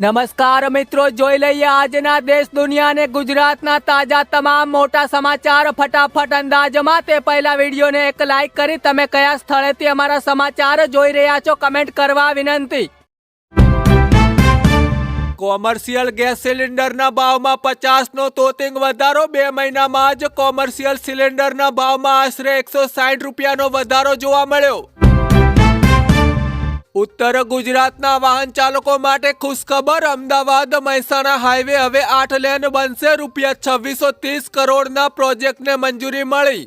નમસ્કાર મિત્રો, જોઈ લઈએ આજના દેશ દુનિયા અને ગુજરાતના તાજા તમામ મોટા સમાચાર ફટાફટ અંદાજમાં. તે પહેલા વિડીયોને એક લાઈક કરી તમે કયા સ્થળેથી અમારા સમાચાર જોઈ રહ્યા છો કમેન્ટ કરવા વિનંતી. કોમર્શિયલ ગેસ સિલિન્ડરના ભાવમાં પચાસનો તોતિંગ વધારો બે મહિનામાં જ કોમર્શિયલ સિલિન્ડરના ભાવમાં આશરે એકસો સાઠ રૂપિયાનો વધારો જોવા મળ્યો. ઉત્તર ગુજરાતના વાહન ચાલકો માટે ખુશખબર અમદાવાદ મહેસાણા હાઈવે હવે આઠ લેન બનશે રૂપિયા છવ્વીસો ત્રીસ કરોડના પ્રોજેક્ટને મંજૂરી મળી.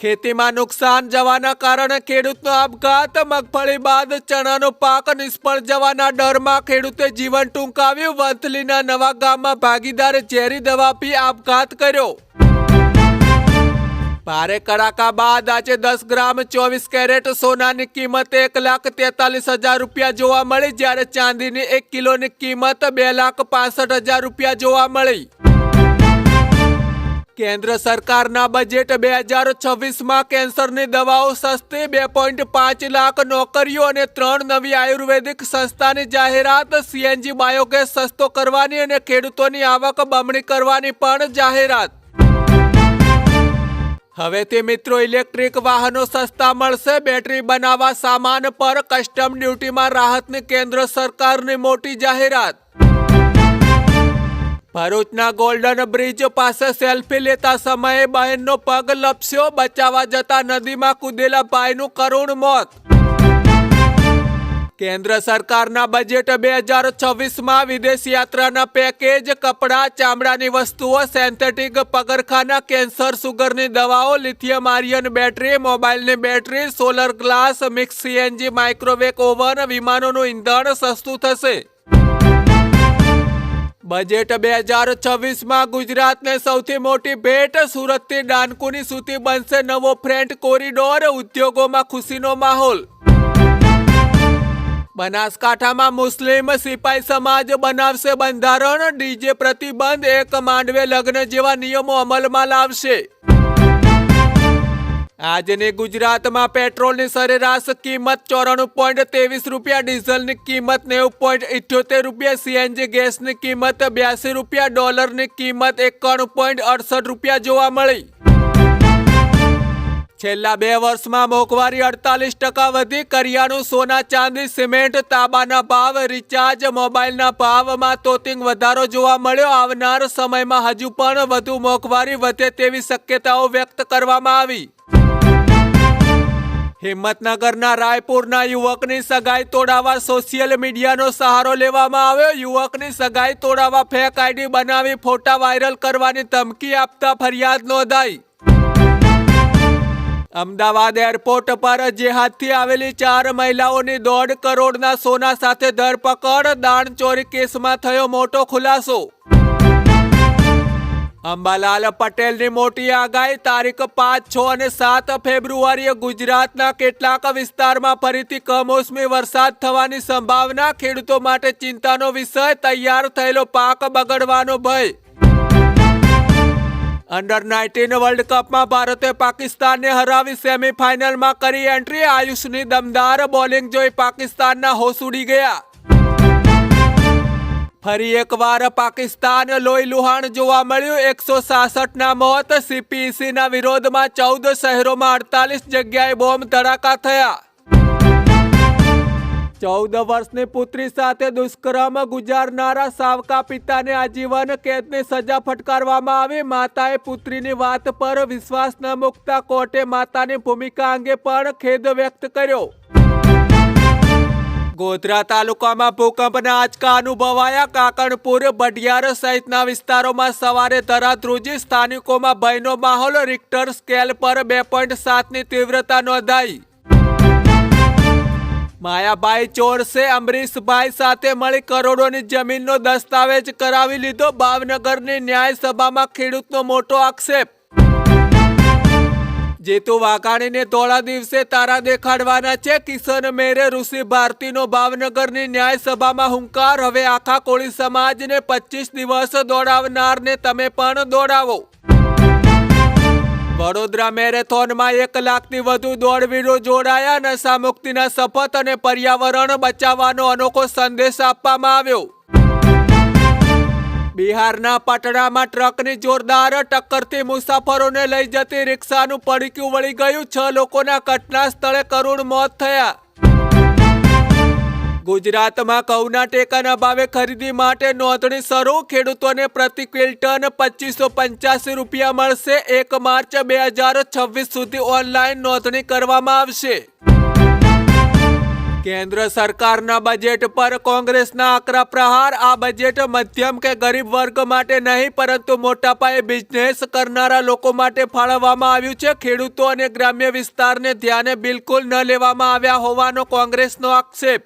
ખેતીમાં નુકસાન જવાના કારણે ખેડૂતનો આપઘાત, મગફળી બાદ ચણાનો પાક નિષ્ફળ જવાના ડરમાં ખેડૂતે જીવન ટૂંકાવ્યું. વંથલીના નવા ગામમાં ભાગીદારે ઝેરી દવા પી આપઘાત કર્યો. ભારે કડાકા બાદ આજે દસ ગ્રામ ચોવીસ કેરેટ સોનાની કિંમત એક લાખ તેતાલીસ હજાર રૂપિયા જોવા મળી. જ્યારે ચાંદીની એક કિલોની કિંમત બે લાખ પાસઠ હજાર રૂપિયા જોવા મળી. કેન્દ્ર સરકારના બજેટ બે હજાર છવ્વીસમાં કેન્સરની દવાઓ સસ્તી, બે પોઈન્ટ પાંચ લાખ નોકરીઓ અને ત્રણ નવી આયુર્વેદિક સંસ્થાની જાહેરાત. સીએનજી બાયોગેસ સસ્તો કરવાની અને ખેડૂતોની આવક બમણી કરવાની પણ જાહેરાત. હવેથી મિત્રો ઇલેક્ટ્રિક વાહનો સસ્તા મળશે, બેટરી બનાવવા સામાન પર કસ્ટમ ડ્યુટીમાં રાહતની કેન્દ્ર સરકારની મોટી જાહેરાત. ભરૂચના ગોલ્ડન બ્રિજ પાસે સેલ્ફી લેતા સમયે બહેનનો પગ લપસ્યો, બચાવવા જતા નદીમાં કૂદેલા ભાઈનું કરુણ મોત. કેન્દ્ર સરકારના બજેટ બે હજાર છવ્વીસમાં વિદેશ યાત્રાના પેકેજ, કપડાં, ચામડાની વસ્તુઓ સેન્થેટિક પગરખાના કેન્સર સુગરની દવાઓ, લિથિયમ, આયર્ન બેટરી મોબાઈલની battery, solar glass, mix CNG, microwave oven, વિમાનોનું ઈંધણ સસ્તું થશે. બજેટ બે હજાર છવ્વીસમાં ગુજરાતને સૌથી મોટી ભેટ સુરતથી ડાનકુની સુધી બનશે નવો ફ્રેન્ટ કોરિડોર, ઉદ્યોગોમાં ખુશીનો માહોલ. બનાસકાંઠામાં મુસ્લિમ સિપાઈ સમાજ બનાવશે બંધારણ. ડીજે પ્રતિબંધ એક માંડવે લગ્ન જેવા નિયમો અમલમાં લાવશે. આજની ગુજરાતમાં પેટ્રોલની સરેરાશ કિંમત ચોરાણું પોઈન્ટ ત્રેવીસ રૂપિયા, ડીઝલની કિંમત નેવું પોઈન્ટ ઇઠ્યોતેર રૂપિયા, સીએનજી ગેસની કિંમત બ્યાસી રૂપિયા, ડોલરની કિંમત એકાણું પોઈન્ટ અડસઠ રૂપિયા જોવા મળી. છેલ્લા બે વર્ષમાં મોંઘવારી અડતાલીસ ટકા વધી, કરિયાણું, સોના, ચાંદી, સિમેન્ટ, તાંબાના ભાવ, રિચાર્જ, મોબાઈલના ભાવમાં તોતિંગ વધારો જોવા મળ્યો. આવનાર સમયમાં હજુ પણ વધુ મોંઘવારી વધે તેવી શક્યતાઓ વ્યક્ત કરવામાં આવી. હિંમતનગરના રાયપુરના યુવકની સગાઈ તોડાવવા સોશિયલ મીડિયાનો સહારો લેવામાં આવ્યો. યુવકની સગાઈ તોડાવવા ફેક આઈડી બનાવી ફોટા વાયરલ કરવાની ધમકી આપતા ફરિયાદ નોંધાઈ. અમદાવાદ એરપોર્ટ પર જેહાદથી આવેલી ચાર મહિલાઓની દોઢ કરોડના સોના સાથે ધરપકડ, દાણ ચોરી કેસમાં થયો મોટો ખુલાસો. અંબાલાલ પટેલની મોટી આગાહી તારીખ પાંચ, છ અને સાત ફેબ્રુઆરીએ ગુજરાતના કેટલાક વિસ્તારમાં ફરીથી કમોસમી વરસાદ થવાની સંભાવના, ખેડૂતો માટે ચિંતાનો વિષય, તૈયાર થયેલો પાક બગડવાનો ભય. અંડર નાઇન્ટીન વર્લ્ડ કપમાં ભારતે પાકિસ્તાનને હરાવી સેમીફાઇનલમાં કરી એન્ટ્રી આયુષની દમદાર બોલિંગ જોઈ પાકિસ્તાનના હોશ ઉડી ગયા. ફરી એકવાર પાકિસ્તાન લોહી લુહાણ જોવા મળ્યું. એકસો સાસઠના મોત. સીપીસીના વિરોધમાં ચૌદ શહેરોમાં અડતાલીસ જગ્યાએ બોમ્બ ધડાકા થયા. ચૌદ વર્ષની પુત્રી સાથે દુષ્કર્મ ગુજારનારા સાવકા પિતાને આજીવન કેદની સજા ફટકારવામાં આવી. માતાએ પુત્રીની વાત પર વિશ્વાસ ન મૂકતા કોર્ટે માતાની ભૂમિકા અંગે પણ ખેદ વ્યક્ત કર્યો. ગોધરા તાલુકામાં ભૂકંપના આંચકા અનુભવાયા. કાકણપુર, બઢિયાર સહિતના વિસ્તારોમાં સવારે ધરાધ્રુજી સ્થાનિકોમાં ભયનો માહોલ. રિક્ટર સ્કેલ પર બે પોઈન્ટ સાતની તીવ્રતા નોંધાઈ. માયાભાઈ ચોરસે અમરીશભાઈ સાથે મળી કરોડોની જમીનનો દસ્તાવેજ કરાવી લીધો. ભાવનગરની ન્યાય સભામાં ખેડૂતનો મોટો આક્ષેપ. જેતુ વાઘાણીને ધોળા દિવસે તારા દેખાડવાના છે. કિશન મેરે ઋષિ ભારતીનો ભાવનગરની ન્યાય સભામાં હુંકાર. હવે આખા કોળી સમાજને પચીસ દિવસ દોડાવનારને તમે પણ દોડાવો. વડોદરા મેરેથોનમાં એક લાખથી વધુ દોડવીરો જોડાયા નશા મુક્તિના શપથ અને પર્યાવરણ બચાવવાનો અનોખો સંદેશ આપવામાં આવ્યો. બિહારના પટણામાં ટ્રકની જોરદાર ટક્કરથી મુસાફરોને લઈ જતી રિક્ષાનું પડીક્યું વળી ગયું. છ લોકોના ઘટના સ્થળે કરુણ મોત થયા. ગુજરાતમાં ઘઉંના ટેકાના ભાવે ખરીદી માટે નોંધણી શરૂ. ખેડૂતોને પ્રતિ ક્વિન્ટન પચીસો પંચ્યાસી રૂપિયા મળશે. એક માર્ચ બે હજાર છવ્વીસ સુધી ઓનલાઈન નોંધણી કરવામાં આવશે. કેન્દ્ર સરકારના બજેટ પર કોંગ્રેસના આકરા પ્રહાર, આ બજેટ મધ્યમ કે ગરીબ વર્ગ માટે નહીં, પરંતુ મોટા પાયે બિઝનેસ કરનારા લોકો માટે ફાળવવામાં આવ્યું છે. ખેડૂતો અને ગ્રામ્ય વિસ્તારને ધ્યાને બિલકુલ ન લેવામાં આવ્યા હોવાનો કોંગ્રેસનો આક્ષેપ.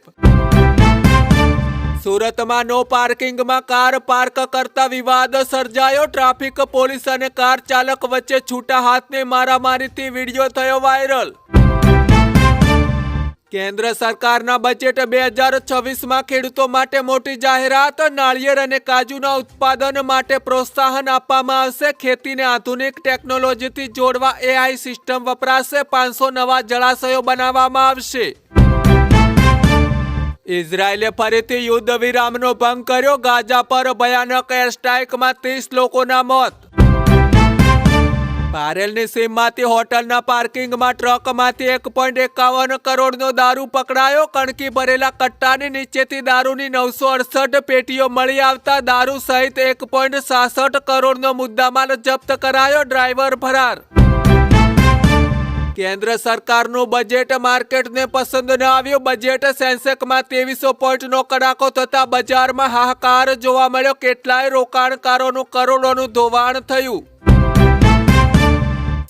સુરતમાં નો પાર્કિંગમાં કાર પાર્ક કરતા વિવાદ સર્જાયો. ટ્રાફિક, પોલીસ અને કાર ચાલક વચ્ચે છૂટા હાથની મારામારીથી વીડિયો થયો વાયરલ. કેન્દ્ર સરકારના બજેટ બે હજાર છવ્વીસમાં ખેડૂતો માટે મોટી જાહેરાત, નાળિયેર અને કાજુના ઉત્પાદન માટે પ્રોત્સાહન આપવામાં આવશે. ખેતીને આધુનિક ટેકનોલોજીથી જોડવા એઆઈ સિસ્ટમ વપરાશે. પાંચસો નવા જળાશયો બનાવવામાં આવશે. ઇઝરાયેલે ફરીથી યુદ્ધ વિરામનો ભંગ કર્યો. ગાઝા પર ભયાનક એર સ્ટ્રાઇકમાં ત્રીસ લોકોના મોત. પારેલની સીમમાંથી હોટલના પાર્કિંગમાં ટ્રકમાંથી એક પોઈન્ટ એકાવન કરોડનો દારૂ પકડાયો. કણકી ભરેલા કટ્ટાની નીચેથી દારૂની નવસો અડસઠ પેટીઓ મળી આવતા દારૂ સહિત એક પોઈન્ટ સાસઠ કરોડનો મુદ્દામાલ જપ્ત કરાયો ડ્રાઈવર ફરાર. કેન્દ્ર સરકારનું બજેટ માર્કેટને પસંદ ન આવ્યું. બજેટ સેન્સેક્સમાં ત્રેવીસો પોઈન્ટનો કડાકો થતાં બજારમાં હાહાકાર જોવા મળ્યો. કેટલાય રોકાણકારોનું કરોડોનું ધોવાણ થયું.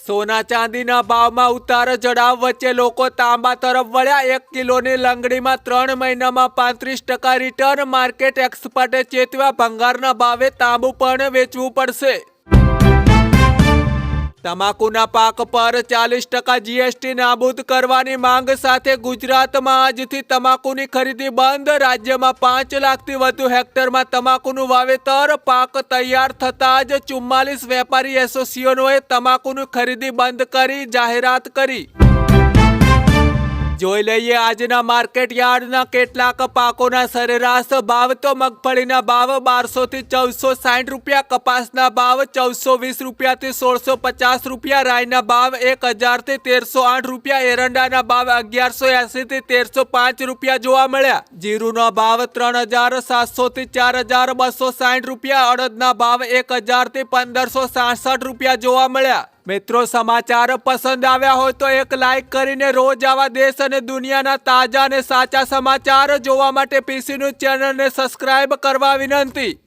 સોના ચાંદીના ભાવમાં ઉતાર ચઢાવ વચ્ચે લોકો તાંબા તરફ વળ્યા. એક કિલોની લંગડીમાં ત્રણ મહિનામાં પાંત્રીસ ટકા રિટર્ન માર્કેટ એક્સપર્ટે ચેતવ્યા. ભંગારના ભાવે તાંબુ પણ વેચવું પડશે. તમાકુના પાક પર ચાલીસ ટકા જીએસટી નાબૂદ કરવાની માંગ સાથે ગુજરાતમાં આજથી તમાકુની ખરીદી બંધ. રાજ્યમાં પાંચ લાખથી વધુ હેક્ટરમાં તમાકુનું વાવેતર. પાક તૈયાર થતાં જ ચુમ્માલીસ વેપારી એસોસિએશનોએ તમાકુની ખરીદી બંધ કરી જાહેરાત કરી. જોઈ લઈએ આજના માર્કેટ યાર્ડના કેટલાક પાકોના સરેરાશ ભાવ. તો મગફળીના ભાવ બારસો થી ચૌદસો સાઠ રૂપિયા, કપાસના ભાવ ચૌદસો વીસ રૂપિયાથી સોળસો પચાસ રૂપિયા રાયના ભાવ એક હજારથી તેરસો આઠ રૂપિયા, એરંડાના ભાવ અગિયારસો એસી થી તેરસો પાંચ રૂપિયા જોવા મળ્યા. જીરુનો ભાવ ત્રણ હજાર સાતસો થી ચાર હજાર બસો સાઠ રૂપિયા, અડદના ભાવ એક હજારથી પંદરસો સાસઠ રૂપિયા જોવા મળ્યા. મિત્રો, સમાચાર પસંદ આવ્યા હોય તો એક લાઈક કરીને રોજ આવા દેશ અને દુનિયાના તાજા અને સાચા સમાચાર જોવા માટે પીસીનું ચેનલને સબસ્ક્રાઇબ કરવા વિનંતી.